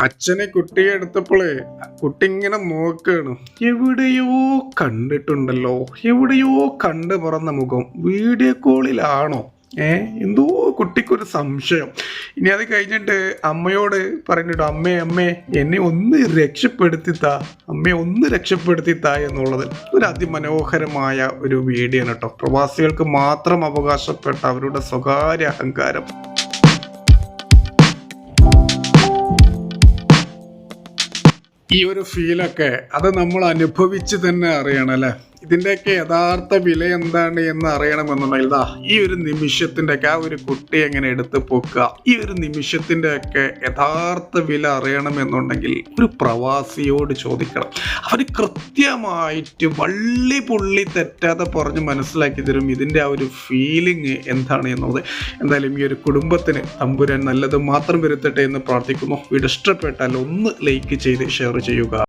അച്ഛനെ കുട്ടിയെ എടുത്തപ്പോളേ കുട്ടി ഇങ്ങനെ നോക്കാണ്. എവിടെയോ കണ്ടിട്ടുണ്ടല്ലോ. എവിടെയോ കണ്ട് പറന്ന മുഖം. വീഡിയോ കോളിലാണോ? ഏ എന്തോ കുട്ടിക്കൊരു സംശയം. ഇനി അത് കഴിഞ്ഞിട്ട് അമ്മയോട് പറഞ്ഞിട്ടോ അമ്മേ അമ്മേ എന്നെ ഒന്ന് രക്ഷപ്പെടുത്തിത്താ. അമ്മയെ ഒന്ന് രക്ഷപ്പെടുത്തിത്താ എന്നുള്ളത് ഒരു അതിമനോഹരമായ ഒരു വീഡിയോ കേട്ടോ. പ്രവാസികൾക്ക് മാത്രം അവകാശപ്പെട്ട അവരുടെ സ്വകാര്യ അഹങ്കാരം. ഈ ഒരു ഫീലൊക്കെ അത് നമ്മൾ അനുഭവിച്ച് തന്നെ അറിയണം അല്ലേ? ഇതിന്റെയൊക്കെ യഥാർത്ഥ വില എന്താണ് എന്ന് അറിയണമെന്നുണ്ടെങ്കിൽ ദാ ഈ ഒരു നിമിഷത്തിന്റെയൊക്കെ ആ ഒരു കുട്ടി എങ്ങനെ എടുത്ത് പൊക്കുക? ഈ ഒരു നിമിഷത്തിന്റെയൊക്കെ യഥാർത്ഥ വില അറിയണമെന്നുണ്ടെങ്കിൽ ഒരു പ്രവാസിയോട് ചോദിക്കണം. അവർ കൃത്യമായിട്ട് വള്ളി പുള്ളി തെറ്റാതെ പറഞ്ഞ് മനസ്സിലാക്കി തരും ഇതിന്റെ ആ ഒരു ഫീലിംഗ് എന്താണ് എന്നുള്ളത്. എന്തായാലും ഈ ഒരു കുടുംബത്തിന് തമ്പുരാൻ നല്ലത് മാത്രം വരുത്തട്ടെ എന്ന് പ്രാർത്ഥിക്കുന്നു. വീട് ഇഷ്ടപ്പെട്ടാൽ ഒന്ന് ലൈക്ക് ചെയ്ത് ഷെയർ ചെയ്യുക.